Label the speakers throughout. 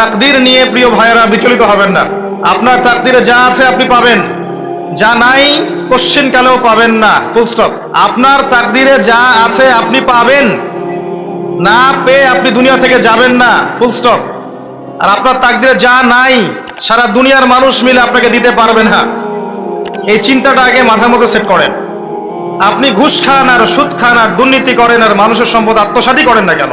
Speaker 1: তাকদির নিয়ে, প্রিয় ভাইয়েরা, বিচলিত হবেন না। আপনার তাকদিরে যা আছে আপনি পাবেন। যা নাই কোশ্চেন কালেও পাবেন না। ফুল স্টপ আপনার তাকদিরে যা আছে আপনি পাবেন। না পেয়ে আপনি দুনিয়া থেকে যাবেন না। ফুল স্টপ আর আপনার তাকদিরে যা নাই, সারা দুনিয়ার মানুষ মিলে আপনাকে দিতে পারবে না। এই চিন্তাটা আগে মাথার মধ্যে সেট করেন। আপনি ঘুষ খান আর সুদ খান আর দুর্নীতি করেন আর মানুষের সম্পদ আত্মসাতই করেন না কেন?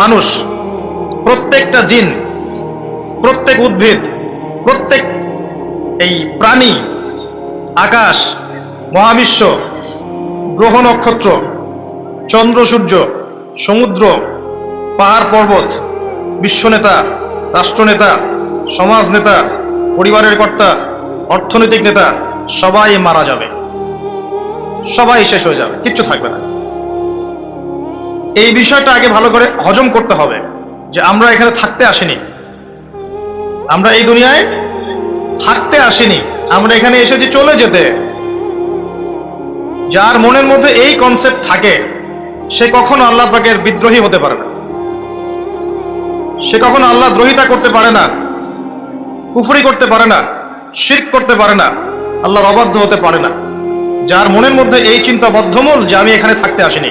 Speaker 1: মানুষ, প্রত্যেকটা জিন, প্রত্যেক উদ্ভিদ, প্রত্যেক এই প্রাণী, আকাশ, মহাবিশ্ব, গ্রহ নক্ষত্র, চন্দ্র, সূর্য, সমুদ্র, পাহাড়, পর্বত, বিশ্বনেতা, রাষ্ট্রনেতা সমাজ নেতা পরিবারের কর্তা, অর্থনৈতিক নেতা, সবাই মারা যাবে। সবাই শেষ হয়ে যাবে, কিচ্ছু থাকবে না। এই বিষয়টা আগে ভালো করে হজম করতে হবে যে আমরা এখানে থাকতে আসিনি। আমরা এই দুনিয়ায় থাকতে আসিনি। আমরা এখানে এসেছি চলে যেতে। যার মনের মধ্যে এই কনসেপ্ট থাকে, সে কখনো আল্লাহ পাকের বিদ্রোহী হতে পারে না। সে কখনো আল্লাহ দ্রোহিতা করতে পারে না, কুফরি করতে পারে না, শিরক করতে পারে না, আল্লাহর অবাধ্য হতে পারে না। যার মনের মধ্যে এই চিন্তা বদ্ধমূল যে আমি এখানে থাকতে আসিনি।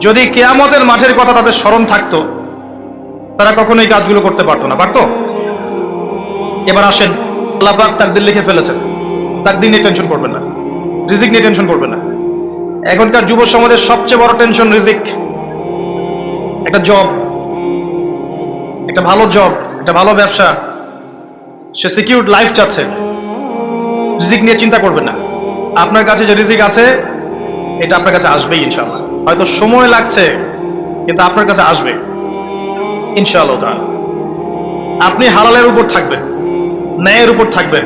Speaker 1: যদি কেয়ামতের মাঠের কথা তাদের স্মরণ থাকতো, তারা কখনো এই কাজগুলো করতে পারতো না। পারতো? এবার আসেন, আল্লাহ পাক তাকদির লিখে ফেলেছেন। তাকদির নিয়ে টেনশন করবেন না। রিজিক নিয়ে টেনশন করবেন না। এখনকার যুব সমাজের সবচেয়ে বড় টেনশন রিজিক। একটা জব একটা ভালো জব একটা ভালো ব্যবসা। সে সিকিউর লাইফ চাচ্ছে। রিজিক নিয়ে চিন্তা করবেন না। আপনার কাছে যে রিজিক আছে, এটা আপনার কাছে আসবেই ইনশাআল্লাহ। হয়তো সময় লাগছে, কিন্তু আপনার কাছে আসবে। ইনশাআল্লাহ আপনি হালালের উপর থাকবেন, ন্যায়ের উপর থাকবেন।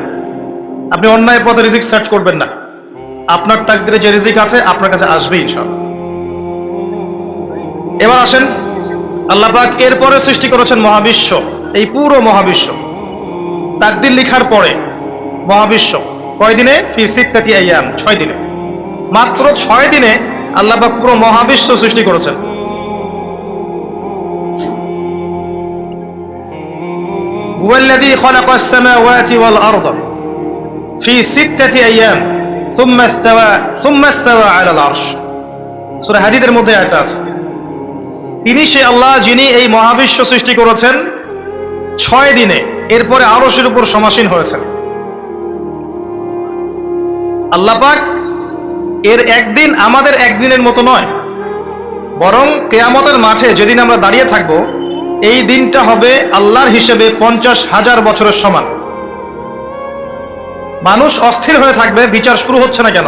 Speaker 1: আপনি অন্যায় পথে রিজিক সার্চ করবেন না। আপনার তাকদিরে যে রিজিক আছে, আপনার কাছে আসবে ইনশাআল্লাহ। এবার আসেন, আল্লাহ পাক এরপরে সৃষ্টি করেছেন মহাবিশ্ব, এই পুরো মহাবিশ্ব। তাকদির লিখার পরে মহাবিশ্ব কয় দিনে ফি সিত্তাতি আইয়াম, ছয় দিনে। মাত্র ছয় দিনে আল্লাহ পাক পুরো মহাবিশ্ব সৃষ্টি করেছেন هو الذي خلق السماوات والأرض في ستة أيام ثم استوى ثم استوى على العرش সূরা হাদিদের মধ্যে একটা আছে তিনি সে আল্লাহ যিনি এই মহাবিশ্ব সৃষ্টি করেছেন ছয় দিনে এরপরে আরশের উপর সমাসীন হয়েছেন আল্লাহ পাক এর একদিন আমাদের একদিনের মতো নয়। বরং কেয়ামতের মাঠে যেদিন আমরা দাঁড়িয়ে থাকব, এই দিনটা হবে আল্লাহর হিসেবে পঞ্চাশ হাজার বছরের সমান। মানুষ অস্থির হয়ে থাকবে, বিচার শুরু হচ্ছে না কেন?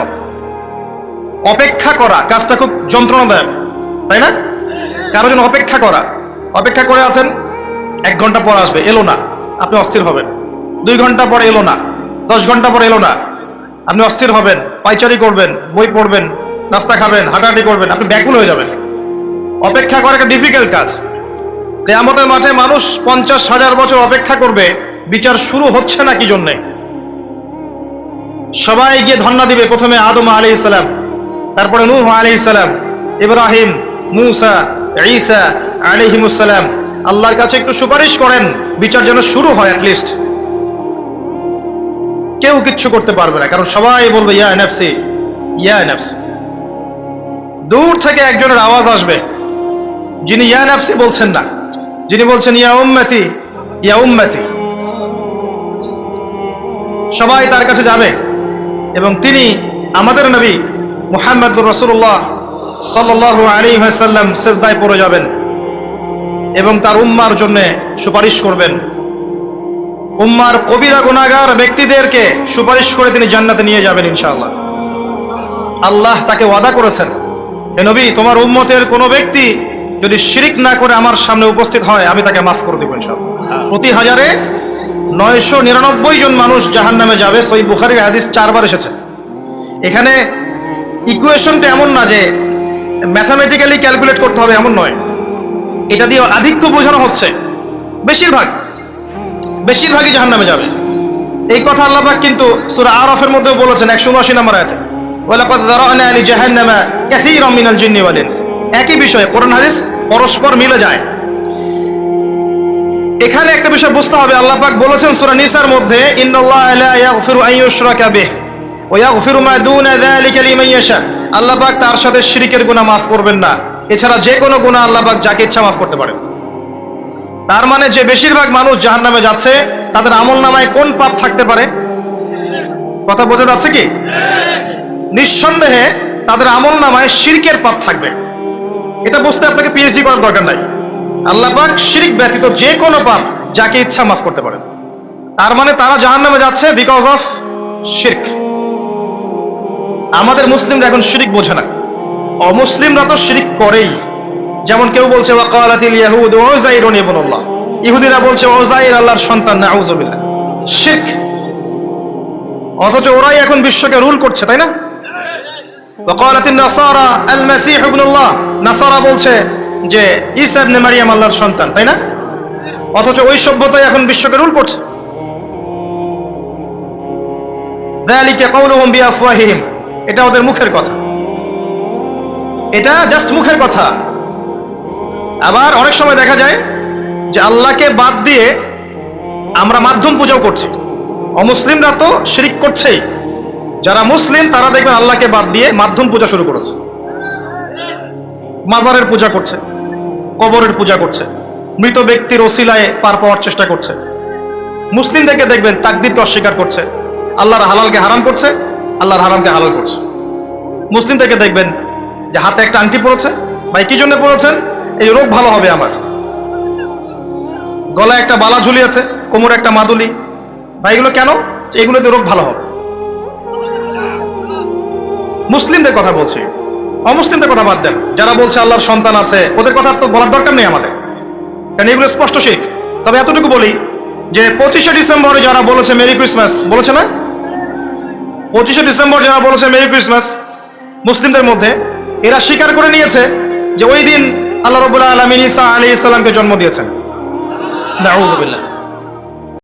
Speaker 1: অপেক্ষা করা, কাজটা খুব যন্ত্রণাদায়ক, তাই না? কারও জন্য অপেক্ষা করা। অপেক্ষা করে আছেন, এক ঘণ্টা পর আসবে, এলো না। আপনি অস্থির হবেন। দুই ঘণ্টা পরে এলো না। দশ ঘণ্টা পরে এলো না। আপনি অস্থির হবেন। পাইচারি করবেন, বই পড়বেন, নাস্তা খাবেন, হাঁটাহাঁটি করবেন, আপনি ব্যাকুল হয়ে যাবেন। অপেক্ষা করা একটা ডিফিকাল্ট কাজ। কেয়ামতের মাঠে মানুষ পঞ্চাশ হাজার বছর অপেক্ষা করবে, বিচার শুরু হচ্ছে না কি জন্যে? সবাই গিয়ে ধন্না দিবে, প্রথমে আদম আলি ইসালাম তারপরে নূহ আলি ইসালাম ইব্রাহিম, মুসা, ঈসা আলিহিমুসালাম আল্লাহর কাছে একটু সুপারিশ করেন, বিচার যেন শুরু হয় অ্যাটলিস্ট কেউ কিচ্ছু করতে পারবে না, কারণ সবাই বলবে, ইয়া নেফসি ইয়া নেফসি। দূর থেকে একজনের আওয়াজ আসবে, যিনি ইয়া নেফসি বলছেন না। যিনি বলছেন, ইয়া উম্মতি ইয়া উম্মতি। সবাই তার কাছে যাবে, এবং তিনি আমাদের নবী মুহাম্মদুর রসুল্লাহ সাল্লাহ আলী সাল্লাম সেজদায় পড়ে যাবেন এবং তার উম্মার জন্যে সুপারিশ করবেন। উম্মার কবিরা গুণাগার ব্যক্তিদেরকে সুপারিশ করে তিনি জান্নাতে নিয়ে যাবেন ইনশাআল্লাহ। আল্লাহ তাকে ওয়াদা করেছেন, হে নবী, তোমার উম্মতের কোনো ব্যক্তি যদি শিরিক না করে আমার সামনে উপস্থিত হয়, আমি তাকে মাফ করে দেবো ইনশাআল্লাহ। প্রতি হাজারে নয়শো নিরানব্বই জন মানুষ জাহান নামে যাবে, সই বুখারির হাদিস চারবার এসেছে। এখানে ইকুয়েশনটা এমন না যে ম্যাথামেটিক্যালি ক্যালকুলেট করতে হবে, এমন নয়। এটা দিয়ে আধিক্য বোঝানো হচ্ছে। বেশিরভাগ বেশিরভাগই জাহান নামে যাবে। এই কথা আল্লাহবাক কিন্তু সুরা আরফের মধ্যেও বলেছেন একশো উনআশি নম্বর আয়াতে। ওয়ালাকাদ যারানা লি জাহান্নামা কাসীরাম মিনাল জিন্নি ওয়াল ইনস। একই বিষয় কোরআন হাদিস পরস্পর মিলে যায়। এখানে একটা বিষয় বুঝতে হবে, আল্লাহ পাক বলেছেন সূরা নিসার মধ্যে, ইন্নাল্লাহা লা ইয়াগফিরু আন ইউশরাকা বিহি ওয়া ইয়াগফিরু মা দুনা যালিকা লিমান ইয়াশা। আল্লাহ পাক তার সাথে শিরিকের গুনাহ মাফ করবেন না। এছাড়া যে কোনো গুনাহ আল্লাহ পাক যাকে ইচ্ছা মাফ করতে পারেন। তার মানে যে বেশিরভাগ মানুষ জাহান্নামে যাচ্ছে, তাদের আমল নামায় কোন পাপ থাকতে পারে? কথা বোঝা যাচ্ছে কি? নিঃসন্দেহে তাদের আমল নামায় শিরকের পাপ থাকবে। এটা বুঝতে আপনাকে পিএইচডি করার দরকার নাই। আল্লাহ পাক শিরিক ব্যতীত যে কোনো পাপ যাকে ইচ্ছা মাফ করতে পারেন। তার মানে তারা জাহান্নামে যাচ্ছে বিকজ অফ শিরক আমাদের মুসলিমরা এখন শিরিক বোঝে না। অমুসলিমরা তো শিরিক করেই। যেমন কেউ বলছে ইহুদিরা বলছে ওজাইর আল্লাহর সন্তান শিখ অথচ ওরাই এখন বিশ্বকে রুল করছে, তাই না? নাসারা আল যে মারিয়াম আল্লাহর সন্তান, তাই না? অথচ সভ্যতাই এখন বিশ্বকে রুল করছে। এটা ওদের মুখের কথা। এটা জাস্ট মুখের কথা। আবার অনেক সময় দেখা যায় যে আল্লাহকে বাদ দিয়ে আমরা মাধ্যম পূজাও করছি। অমুসলিমরা তো শিরিক করছেই। যারা মুসলিম, তারা দেখবেন আল্লাহকে বাদ দিয়ে মাধ্যম পূজা শুরু করেছে। মাজারের পূজা করছে, কবরের পূজা করছে, মৃত ব্যক্তির ওসিলায় পার পাওয়ার চেষ্টা করছে। মুসলিমদেরকে দেখবেন তাকদিরকে অস্বীকার করছে। আল্লাহর হালালকে হারাম করছে, আল্লাহর হারামকে হালাল করছে। মুসলিমদেরকে দেখবেন যে হাতে একটা আংটি পড়েছে ভাই, কি জন্য পড়েছেন এই রোগ ভালো হবে আমার। গলায় একটা বালা ঝুলিয়েছে, কোমরে একটা মাদুলি। ভাই, এগুলো কেন? এগুলোতে রোগ ভালো হবে। মুসলিমদের কথা বলছি। অমুসলিমদের কথা বাদ দেন। যারা বলছে আল্লাহর সন্তান আছে, ওদের কথা তো বলার দরকার নেই আমাদের। কারণ এগুলো স্পষ্ট শিখ। তবে এতটুকু বলি যে, পঁচিশে ডিসেম্বরে যারা বলেছে মেরি ক্রিসমাস, বলেছে না? পঁচিশে ডিসেম্বর যারা বলেছে মেরি ক্রিসমাস, মুসলিমদের মধ্যে, এরা স্বীকার করে নিয়েছে যে ওই দিন আল্লাহ রবুল্লাহ আলমিন ইসা আলি ইসলামকে জন্ম দিয়েছেন। নাউজুবিল্লাহ